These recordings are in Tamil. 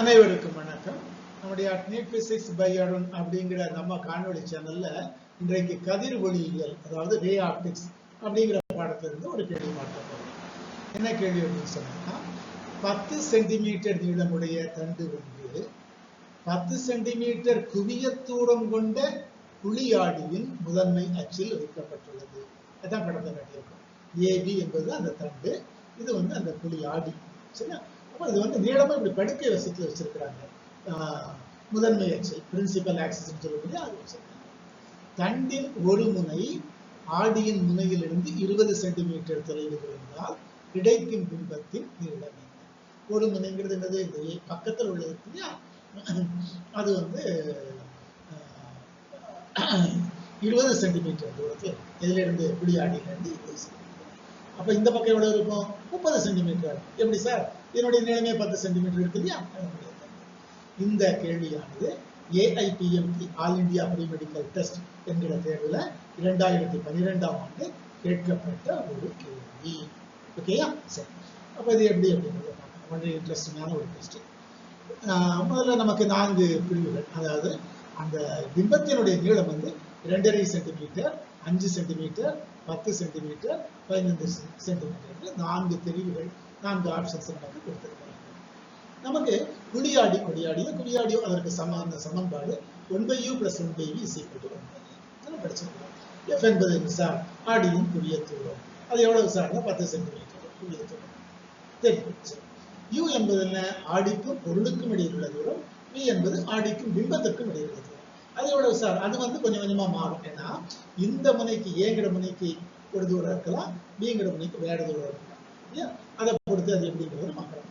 அனைவருக்கும் வணக்கம். நம்முடைய நீட் பிசிக்ஸ் பை அருண் அப்படிங்கிற நம்ம காணொலி சேனல்ல இன்றைக்கு கதிர் ஒளியியல் அதாவது ரே ஆப்டிக்ஸ் அப்படிங்கிற பாடத்திலிருந்து ஒரு கேள்வி பார்க்க போகிறோம் என்ன கேள்வி அப்படின்னு சொன்னா பத்து சென்டிமீட்டர் நீளமுடைய தண்டு ஒன்று பத்து சென்டிமீட்டர் குவிய தூரம் கொண்ட புலியாடியின் முதன்மை அச்சில் வைக்கப்பட்டுள்ளது. அதான் படத்தை காட்டியிருக்கோம். ஏபி என்பது அந்த தண்டு இது வந்து அந்த புலியாடி சரியா? அப்போ இது வந்து நீளமா இப்படி படுக்கை வசத்துல வச்சிருக்கிறாங்க. முதன்மை அச்சு பிரின்சிபல் ஆக்சிஸ் சொல்லக்கூடிய அது வச்சிருக்காங்க தண்டின் ஒரு முனை ஆடியின் முனையிலிருந்து இருபது சென்டிமீட்டர் தொலைவில் இருந்தால் கிடைக்கும் பிம்பத்தின் நீளம் ஒரு முனைங்கிறது என்னது? இந்த பக்கத்தில் உள்ளது இல்லையா? அது வந்து இருபது சென்டிமீட்டர் தூரத்தில் இதுல இருந்து இருபது சென்டிமீட்டர் அப்ப இந்த பக்கம் எவ்வளவு இருக்கும்? முப்பது சென்டிமீட்டர் எப்படி சார்? என்னுடைய நீளமே பத்து சென்டிமீட்டர் இருக்கு இல்லையா? இந்த கேள்வியானது AIPMT all India medical test என்கிற தேர்வில் இரண்டாயிரத்தி பன்னிரெண்டாம் ஆண்டு கேட்கப்பட்ட ஒரு கேள்வி. ஓகேயா சரி. அப்போ இது எப்படி அப்படின்னு பார்க்கலாம். ஒன்றை இன்ட்ரெஸ்டிங்கான ஒரு டெஸ்ட் முதல்ல நமக்கு நான்கு பிரிவுகள். அதாவது அந்த பிம்பத்தினுடைய நீளம் வந்து இரண்டரை சென்டிமீட்டர் அஞ்சு சென்டிமீட்டர் பத்து சென்டிமீட்டர் பதினைந்து சென்டிமீட்டர் நான்கு தெரிவுகள். நான்கு ஆப்ஷன்ஸ் நமக்கு கொடுத்திருக்கிறாங்க. நமக்கு குழியாடி குழியாடியோ குழியாடியோ அதற்கு சம அந்த சமன்பாடு one by u plus one by v சீக்கிரம் ஒன் படிச்சிருக்கோம். எஃப் என்பது சார் ஆடியின் குவிய தூரம். அது எவ்வளவு சார்னா பத்து சென்டிமீட்டர் குவிய தூரம். தெரியும். யூ என்பது என்ன? ஆடிக்கும் பொருளுக்கும் இடையில் உள்ள தூரம். வி என்பது ஆடிக்கும் பிம்பத்திற்கும் இடையில் உள்ள தூரம். அது எவ்வளவு சார் அது வந்து கொஞ்சம் கொஞ்சமா மாறும். ஏன்னா இந்த முனைக்கு ஏங்கிற முனைக்கு ஒரு தூரம் இருக்கலாம். பிங்கிற முனைக்கு வேற தூரம் இருக்கலாம். இல்லையா அதை பொறுத்து அது எப்படிங்கிறது மாற்றம்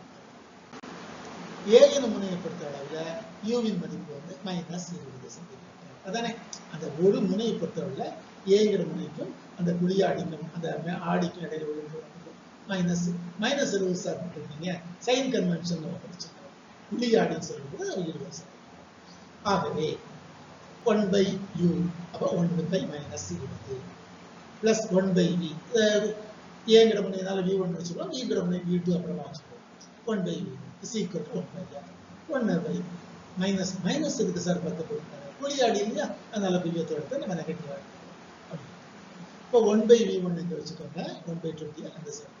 ஏ முனையை பொறுத்த அளவுல யூவின் மதிப்பு வந்து மைனஸ் இருபது சென்டிமீட்டர் அதானே? அந்த ஒரு முனையை பொறுத்தவரை ஏங்கிற முனைக்கும் அந்த குழியாடிக்கும் அந்த ஆடிக்கும் இடையில உள்ள மைனஸ் மைனஸ் இருபது சார் போட்டிருக்கீங்க சைன் கன்வென்ஷன் நம்ம படிச்சிருக்கோம் குழியாடின்னு சொல்லும்போது இருபது சார். ஆகவே ஒன் பை யூ அப்போ ஒன் பை மைனஸ் இருபது. பிளஸ் ஒன் பை வி ஏங்கிற முனையினால வி ஒன் வச்சுக்கலாம் விங்கிற முனை வி டூ அப்புறமா வச்சுக்கலாம் one by v is equal to one by one by minus minus இருக்கு சார் பத்து கொடுத்தாங்க குழியாடி இல்லையா? அதனால பிரியத்தை எடுத்து நம்ம நெகட்டிவ் இப்போ ஒன் பை வி ஒன் இங்கே வச்சுக்கோங்க. ஒன் பை டுவெண்ட்டி அந்த side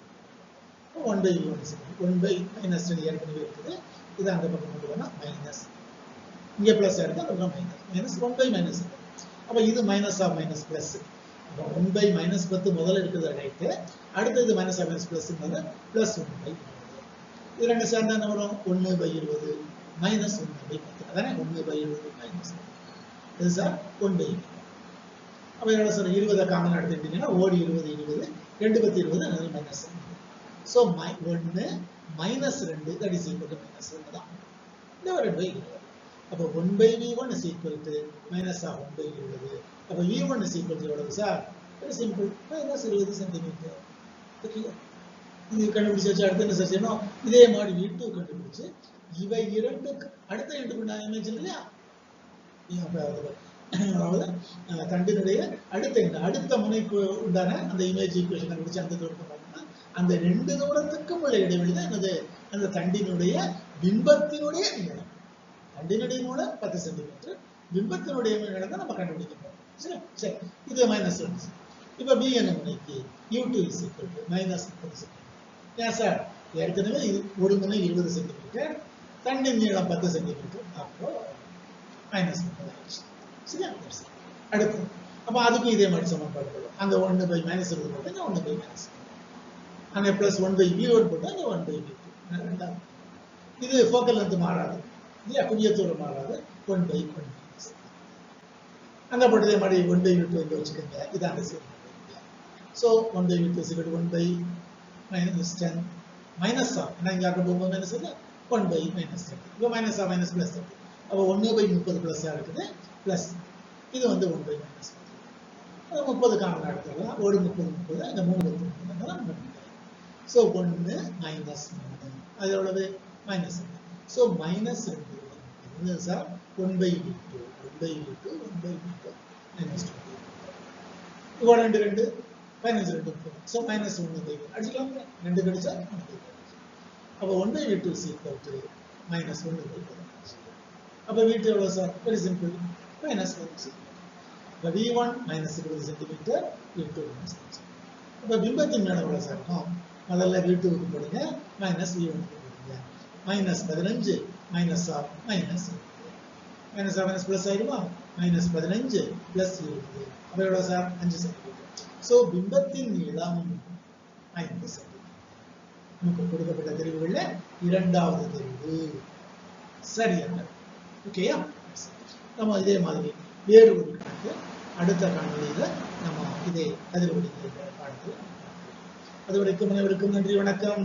one by v one one by minus ஏற்கனவே இருக்குது இது அந்த பக்கம் கொண்டு போனால் மைனஸ் இங்கே ப்ளஸ் எடுத்து அப்புறம் minus minus one by minus அப்போ இது minus of minus plus one by minus பத்து முதல்ல இருக்கிறது ரைட்டு அடுத்தது minus of minus plus plus one by இது ரெண்டு சேர்ந்தா என்ன வரும்? ஒன்று பை இருபது மைனஸ் ஒன்று பை பத்து. அதானே? ஒன்று பை இருபது மைனஸ் இது சார் ஒன் பை அப்போ என்ன சார் இருபதை காமன் எடுத்துக்கிட்டீங்கன்னா ஓடி இருபது இருபது ரெண்டு பத்து இருபது அதனால மைனஸ் ஸோ மை ஒன்று மைனஸ் ரெண்டு that is equal to minus ரெண்டு தான். இந்த ரெண்டு பை இருபது. அப்போ one by v one is equal to minus of one by உள்ளது. அப்போ v one is equal to எவ்வளவு சார் வெரி சிம்பிள் மைனஸ் இருபது சென்டிமீட்டர் ஓகே இது கண்டுபிடிச்சு வச்சு அடுத்து என்ன சார் செய்யணும்? இதே மாதிரி e வி டூ கண்டுபிடிச்சு இவை e இரண்டு அடுத்த ரெண்டு பண்ண இமேஜ் இல்லையா? அதாவது தண்டினுடைய அடுத்த அடுத்த முனைக்கு உண்டான அந்த இமேஜ் ஈக்குவேஷன் கண்டுபிடிச்சு அந்த தூரத்தை பார்த்தோம்னா அந்த ரெண்டு தூரத்துக்கும் உள்ள இடைவெளி தான் என்னது? அந்த தண்டினுடைய பிம்பத்தினுடைய நீளம் தண்டினுடைய மூலம் பத்து சென்டிமீட்டர் பிம்பத்தினுடைய நீளம் தான் நம்ம கண்டுபிடிக்க போறோம். சரி சரி. இது மைனஸ் ஒன் இப்போ பி என்ன முனைக்கு? U two is equal to minus முப்பது சென்டிமீட்டர் ஏன் சார் ஏற்கனவே இது ஒரு முனை இருபது சென்டிமீட்டர் தண்ணின் நீளம் பத்து சென்டிமீட்டர் அப்போ மைனஸ் முப்பது ஆயிடுச்சு. சரியா? அடுத்து. அப்போ அதுக்கும் இதே மாதிரி சமன்பாடு போடும் அந்த ஒன்று பை மைனஸ் இருபது போட்டு ஒன்று பை மைனஸ் அந்த plus one by v one போட்டு ஒன் பை வி ரெண்டாவது. இது ஃபோக்கல் லென்த் மாறாது. இல்லையா? குவிய தூரம் ஆகாது ஒன் பை ஒன் அந்த போட்டு இதே மாதிரி ஒன் பை வி டூ வச்சுக்கோங்க. இதான் அந்த so one by v two one by minus ten minus of ஏன்னா இங்கே அங்கே போகும்போது மைனஸ் இல்லை ஒன் பை மைனஸ் தேர்ட்டி இப்போ minus of minus plus thirty அப்போ ஒன்று பை முப்பது ப்ளஸ்ஸாக இருக்குது. ப்ளஸ் இது வந்து ஒன் பை மைனஸ் அது முப்பது காமன் எடுத்துக்கலாம். ஒரு முப்பது முப்பது அந்த மூணு பத்து முப்பது ஸோ ஒன்று மைனஸ் மூணு. அது எவ்வளவு? மைனஸ் ஸோ மைனஸ் ரெண்டு. என்ன sir one by v two one by v two one by v two minus two இப்போ ரெண்டு ரெண்டு மைனஸ் ரெண்டு ஸோ மைனஸ் ஒன்று பை அடிச்சுக்கலாம் ரெண்டு கிடைச்சா ஒன்று பை அப்போ one by v two is to minus ஒன்று பை அப்போ வீட்டு எவ்வளோ sir very simple minus one இப்போ வி ஒன் மைனஸ் இருபது சென்டிமீட்டர் வி டூ மைனஸ் அப்போ பிம்பத்தின் மேலே எவ்வளோ சார் இருக்கும் முதல்ல வி டூக்கு போடுங்க. மைனஸ் வி ஒனுக்கு போடுங்க. மைனஸ் பதினஞ்சு minus of minus minus of minus plus ஆயிடுமா மைனஸ் பதினஞ்சு ப்ளஸ் இருபது அப்போ எவ்வளோ சார் அஞ்சு சென்டிமீட்டர் ஸோ பிம்பத்தின் நீளம் ஐந்து சென்டிமீட்டர் நமக்கு கொடுக்கப்பட்ட தெரிவுகள்ல இரண்டாவது தெரிவு சரியான ஓகேயா நம்ம இதே மாதிரி வேறு ஒரு கணக்கு அடுத்த காணொலியில நம்ம இதே அதிர்வெளிக்கிற பாடத்தில் அதுவரைக்கும் அனைவருக்கும் நன்றி வணக்கம்